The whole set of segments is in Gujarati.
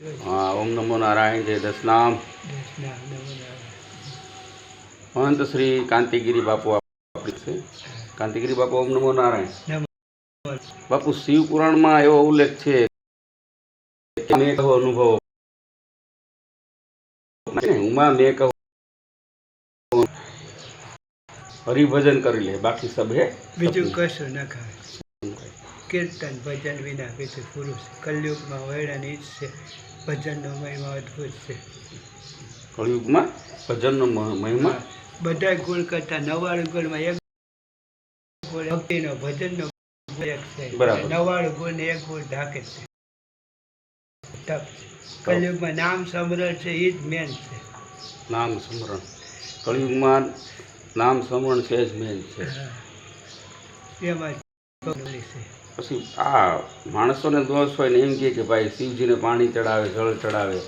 હા ઓમ નમો નારાયણ જય દસનામ. મહંત શ્રી કાંતિગીરી બાપુ આપણી છે. કાંતિગીરી બાપુ ઓમ નમો નારાયણ. બાપુ શિવપુરાણમાં એવો ઉલ્લેખ છે મેં કહો અનુભવો. ઉમા મેં કહો હરિભજન કરી લે બાકી હે બીજું કશું ના ખાય. કીર્તન ભજન વિના બીજું પુરુષ. કલયુગમાં વૈરાની ઈજ છે ભજનનો મહિમા અદ્ભુત છે. કળિયુગમાં ભજનનો મહિમા? બધા ગુણ કરતા નવાણું ગુણમાં એક ગુણ ભક્તિનો ભજનનો એક છે. નવાણું ગુણ એક ગુણ ઢાકે છે. તપ કલયુગમાં નામ સમરણ છે એ જ મેન છે. નામ સમરણ. કળિયુગમાં નામ સમરણ છે જ મેન છે. એમાં છે. પછી આ માણસોને દોષ હોય ને એમ કહે કે ભાઈ શિવજીને પાણી ચડાવે, જળ ચડાવે,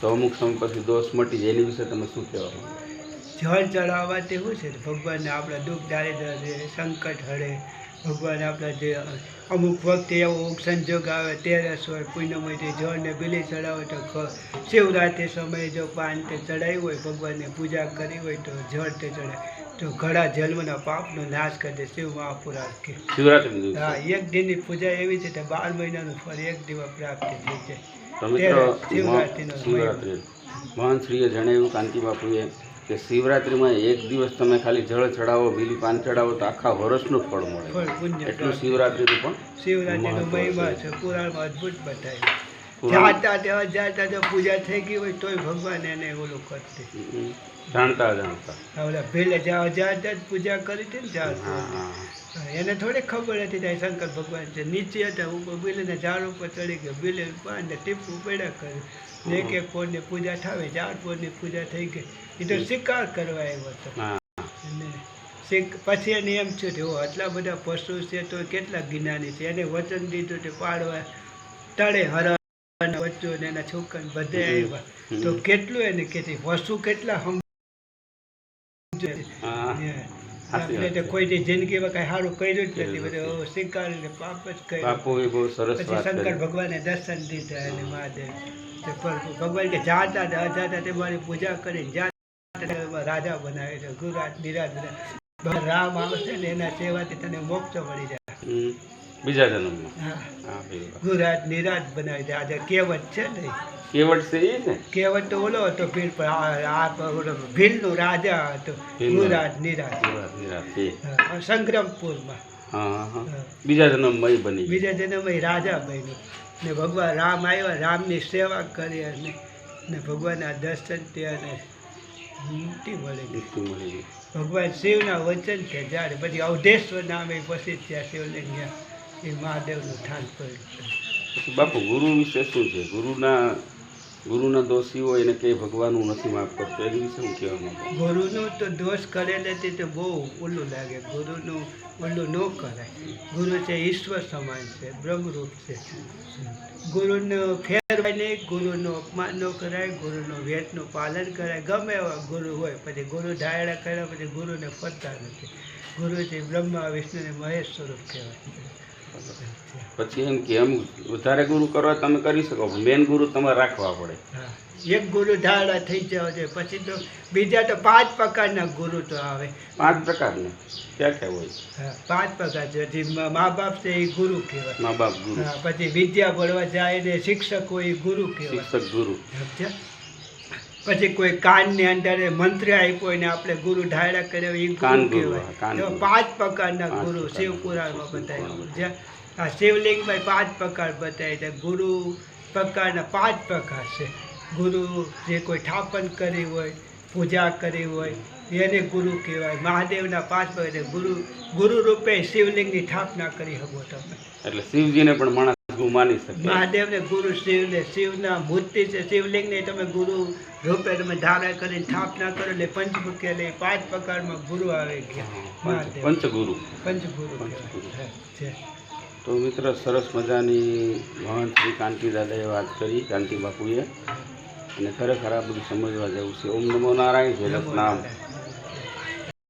તો અમુક સમય પછી દોષ મટી જાય. એની વિશે તમે શું કહેવા જળ ચડાવવા તે શું છે? ભગવાનને આપણા દુઃખ દારિદ્ર સંકટ હડે ભગવાન આપણા જે અમુક વખતે એવો સંજોગ આવે તેરસ હોય પૂનમય તે જળને બિલી ચડાવે તો શિવરાત્રિ સમયે જો પાન તે ચડાવ્યું હોય, ભગવાનને પૂજા કરી હોય તો જળ તે ચડાવે તો ઘણા જન્મના પાપનો નાશ કરી દે શિવ મહાપુરાણ કે. શિવરાત્રી હા એક દિનની પૂજા એવી છે કે બાર મહિનાનું ફળ એક દિવસ પ્રાપ્તિ થઈ જાય. શિવરાત્રીનો મહ- શિવરાત્રી. મહાન શ્રીએ જણાવ્યું કાંતિ બાપુએ કે શિવરાત્રીમાં એક દિવસ તમે ખાલી જળ ચડાવો બીલી પાન ચડાવો તો આખા વર્ષનું ફળ મળે. એટલું. શિવરાત્રીનું પણ શિવરાત્રિનો મહિમા છે. પુરાણમાં અદ્ભુત બતાવ્યું. જાતા તેવા જાતા તો પૂજા થઈ ગઈ હોય તોય ભગવાન એને ઓલું કરતી જાણતા જાણતા. ઓલા ભેલે જાઓ જાતા જ પૂજા કરી હતી ને જાત એને થોડી ખબર હતી ત્યાં શંકર ભગવાન છે નીચે હતા ઉપર બિલને ઝાડ ઉપર ચડી ગયો. બિલે પાનને ટીપું પડ્યા કરે. ને એક એક પોળની પૂજા થાવે ચાર પોળની પૂજા થઈ ગઈ. એ તો શિકાર કરવા આવ્યો હતો. પછી એને એમ છે કે આટલા બધા પશુ છે તો કેટલા જ્ઞાની છે? એને વચન દીધું તે પાડવા તળે હરણ બચ્ચો ને એના છોકરા બધે આવ્યા. તો કેટલું એને કહેતી વસ્તુ કેટલા સમજે ને સાચી આપણે વાત તો છે. કોઈની જિંદગીમાં કઈ સારું કર્યું જ નથી. બધું શિકાર ને પાપ જ કર્યું. બાપુએ બહુ સરસ પછી શંકર કરી. ભગવાને દર્શન દીધા અને મહાદેવ. ભગવાન કે જાતા અજાતા તે મારી પૂજા કરીને જાતા રાજા બનાવે છે ગુરાજ બનાવે. રામ આવશે ને એના સેવાથી તને મોક્ષ મળી જાય. બીજા જન્મમાં. ગુરાજ નિરાજ બનાવી દે. આજે કેવટ છે ને. કેવટ છે એ ને? કેવટ તો ઓલો હતો ભીલ ઓલો ભીલનો રાજા હતો. ગુરાજ નિરાજ સંગ્રામપુરમાં. બીજા જન્મમાં બની બીજા જન્મે એ રાજા બન્યો. ને ભગવાન રામ આવ્યા રામની સેવા કરી અને ને ભગવાનના દર્શન ત્યાં મુક્તિ મળી મુક્તિ મળી ભગવાન શિવના વચન કે જ્યારે પછી અવધેશ્વર નામે પછી ત્યાં શિવલિંગ ત્યાં. એ મહાદેવનું સ્થાન પડ્યું પછી બાપુ ગુરુ વિશે શું છે? ગુરુના ગુરુના દોષી હોય એને કંઈ ભગવાનનું નથી માફ કરતો? એની વિશે હું કહેવા માંગુ ગુરુનું તો દોષ કરેલાથી તો બહુ ઓલું લાગે. ગુરુનું ઓલું ન કરાય. ગુરુ છે ઈશ્વર સમાન છે બ્રહ્મરૂપ છે. ગુરુનું ફેરવાય નહીં ગુરુનું અપમાન ન કરાય ગુરુનું વેદનું પાલન કરાય. ગમે એવા ગુરુ હોય પછી ગુરુ ધાયડા કર્યા પછી ગુરુને ફરતા નથી. ગુરુ છે બ્રહ્મા વિષ્ણુ ને મહેશ સ્વરૂપ કહેવાય. પછી એમ કે એમ વધારે ગુરુ કરવા તમે કરી શકો પણ મેન ગુરુ તમારે રાખવા પડે. એક ગુરુ ધારા થઈ જાવ છે પછી તો બીજા તો પાંચ પ્રકારના ગુરુ તો આવે. પાંચ પ્રકારના ક્યાં ક્યાં હોય? પાંચ પ્રકાર છે મા બાપ છે એ ગુરુ કહેવાય. મા બાપ ગુરુ પછી વિદ્યા ભણવા જાય ને શિક્ષક હોય એ ગુરુ કહેવાય. શિક્ષક ગુરુ? પછી કોઈ કાનની અંદર મંત્ર આપ્યો ને આપણે ગુરુ ઢાળા કર્યો એ કાન ગુરુ કહેવાય. કાન. પાંચ પ્રકારના ગુરુ પ્રકારના શિવ પુરાણમાં બતાવ્યું સમજ્યા? આ શિવલિંગમાં પાંચ પ્રકાર બતાવે છે. ગુરુ પ્રકારના પાંચ પ્રકાર છે. ગુરુ જે કોઈ સ્થાપન કરી હોય પૂજા કરી હોય એને ગુરુ કહેવાય. મહાદેવના પાંચ પ્રકાર ગુરુ ગુરુ રૂપે શિવલિંગની સ્થાપના કરી શકો તમે. એટલે શિવજીને પણ માણસ ગુરુ માની શકે. મહાદેવને ગુરુ શિવને શિવના મૂર્તિ છે શિવલિંગને તમે ગુરુ રૂપે તમે ધારા કરીને સ્થાપના કરો એટલે પંચમુખી એટલે પાંચ પ્રકારમાં ગુરુ આવે ગયા પંચગુરુ. પંચગુરુ. છે. તો મિત્ર સરસ મજાની મહંત શ્રી કાંતિ દાદાએ વાત કરી કાંતિ બાપુએ. અને ખરેખર આ બધું સમજવા જેવું છે. ઓમ નમો નારાયણ જય નમો.